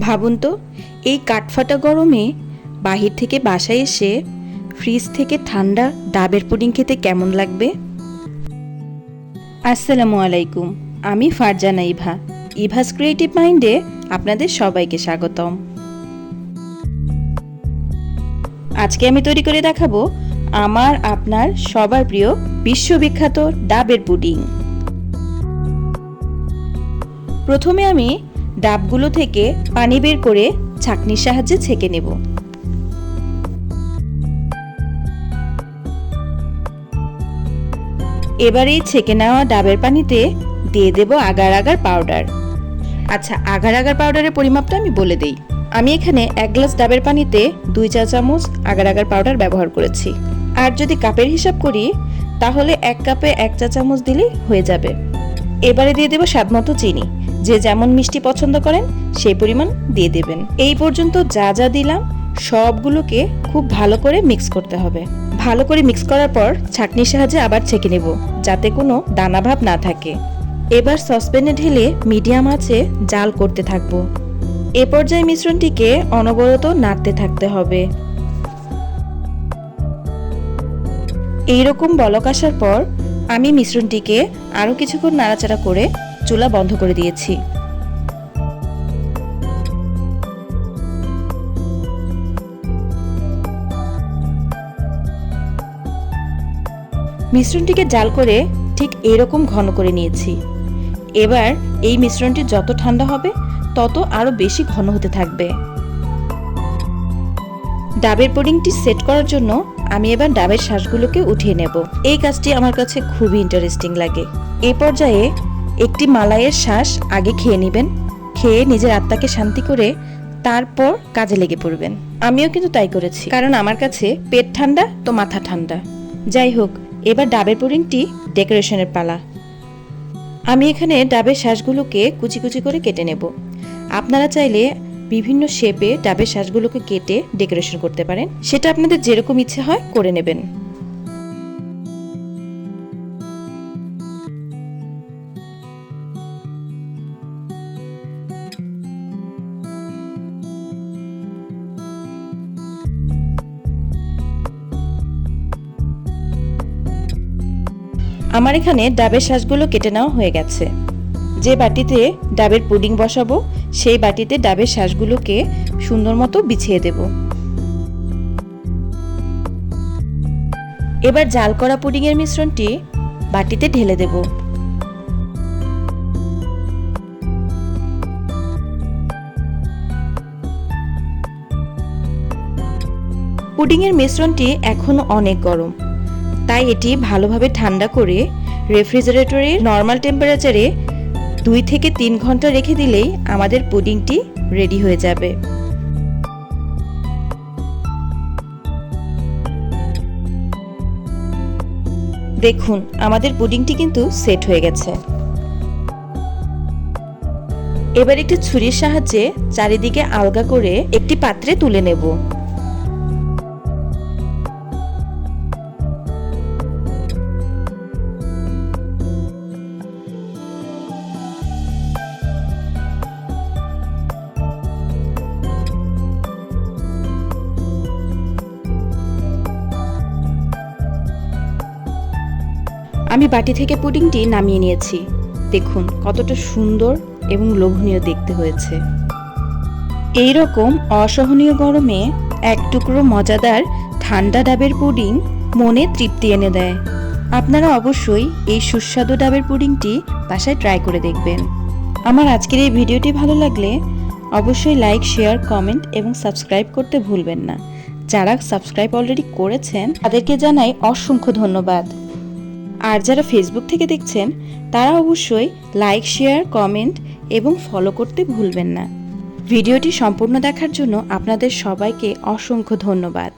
ভাবুন তো, এই কাঠফাটা গরমে বাহির থেকে বাসায় এসে ফ্রিজ থেকে ঠান্ডা ডাবের পুডিং খেতে কেমন লাগবে? আসসালামু আলাইকুম, আমি ফারজানা ইভা। ইভাস ক্রিয়েটিভ মাইন্ডে আপনাদের সবাইকে স্বাগতম। আজকে আমি তৈরি করে দেখাবো আমার, আপনার, সবার প্রিয় বিশ্ববিখ্যাত ডাবের পুডিং। প্রথমে আমি ডাবগুলো থেকে পানি বের করে ছাঁকনির সাহায্যে ছেঁকে নেব। এবার এই ছেঁকে নেওয়া ডাবের পানিতে দিয়ে দেব আগার আগার পাউডার। আচ্ছা আগার আগার পাউডারের পরিমাপটা আমি বলে দিই। আমি এখানে এক গ্লাস ডাবের পানিতে দুই চা চামচ আগার আগার পাউডার ব্যবহার করেছি। আর যদি কাপের হিসাব করি, তাহলে এক কাপে এক চা চামচ দিলেই হয়ে যাবে। এবারে দিয়ে দেবো স্বাদ মতো চিনি। যে যেমন মিষ্টি পছন্দ করেন, সেই পরিমাণ দিয়ে দেবেন। এই পর্যন্ত যা যা দিলাম, সবগুলোকে খুব ভালো করে মিক্স করতে হবে। ভালো করে মিক্স করার পর ছাঁকনির সাহায্যে আবার ছেঁকে নেব, যাতে কোনো দানা ভাব না থাকে। এবার সসপ্যানে ঢেলে মিডিয়াম আছে জাল করতে থাকব। এ পর্যায়ে মিশ্রণটিকে অনবরত নাড়তে থাকতে হবে। এইরকম বলক আসার পর আমি মিশ্রণটিকে আরও কিছুক্ষণ নাড়াচাড়া করে চুলা বন্ধ করে দিয়েছি। মিশ্রণটিকে জাল করে ঠিক এরকম ঘন করে নিয়েছি। এবার এই মিশ্রণটি যত ঠান্ডা হবে, তত আরও বেশি ঘন হতে থাকবে। ডাবের পুডিংটি সেট করার জন্য আমি এবার ডাবের শ্বাসগুলোকে উঠিয়ে নেব। এই কাজটি আমার কাছে খুবই ইন্টারেস্টিং লাগে। এ পর্যায়ে একটি মালাইয়ের শ্বাস আগে খেয়ে নেবেন, খেয়ে নিজের আত্মাকে শান্তি করে তারপর কাজে লেগে পড়বেন। আমিও কিন্তু তাই করেছি। কারণ আমার কাছে পেট ঠান্ডা তো মাথা ঠান্ডা। যাই হোক, এবার ডাবের পুডিংটি ডেকোরেশনের পালা। আমি এখানে ডাবের শ্বাসগুলোকে কুচি কুচি করে কেটে নেব। আপনারা চাইলে বিভিন্ন শেপে ডাবের শ্বাসগুলোকে কেটে ডেকোরেশন করতে পারেন। সেটা আপনাদের যেরকম ইচ্ছে হয় করে নেবেন। আমার এখানে ডাবের শ্বাসগুলো কেটে নেওয়া হয়ে গেছে। যে বাটিতে ডাবের পুডিং বসাবো, সেই বাটিতে ডাবের শ্বাসগুলোকে সুন্দর মতো বিছিয়ে দেব। এবার জাল করা পুডিংয়ের মিশ্রণটি বাটিতে ঢেলে দেব। পুডিংয়ের মিশ্রণটি এখনও অনেক গরম। তাই এটি ভালোভাবে ঠান্ডা করে রেফ্রিজারেটরে নর্মাল টেম্পারেচারে দুই থেকে তিন ঘণ্টা রেখে দিলেই আমাদের পুডিংটি রেডি হয়ে যাবে। দেখুন, আমাদের পুডিংটি কিন্তু সেট হয়ে গেছে। এবার একটি ছুরির সাহায্যে চারিদিকে আলগা করে একটি পাত্রে তুলে নেব। আমি বাটি থেকে পুডিংটি নামিয়ে নিয়েছি। দেখুন কতটা সুন্দর এবং লোভনীয় দেখতে হয়েছে। এই রকম অসহনীয় গরমে এক টুকরো মজাদার ঠান্ডা ডাবের পুডিং মনে তৃপ্তি এনে দেয়। আপনারা অবশ্যই এই সুস্বাদু ডাবের পুডিংটি বাসায় ট্রাই করে দেখবেন। আমার আজকের এই ভিডিওটি ভালো লাগলে অবশ্যই লাইক, শেয়ার, কমেন্ট এবং সাবস্ক্রাইব করতে ভুলবেন না। যারা সাবস্ক্রাইব অলরেডি করেছেন, তাদেরকে জানাই অসংখ্য ধন্যবাদ। আর যারা ফেসবুক থেকে দেখছেন, তারা অবশ্যই লাইক শেয়ার কমেন্ট এবং ফলো করতে ভুলবেন না। ভিডিওটি সম্পূর্ণ দেখার জন্য আপনাদের সবাইকে অসংখ্য ধন্যবাদ।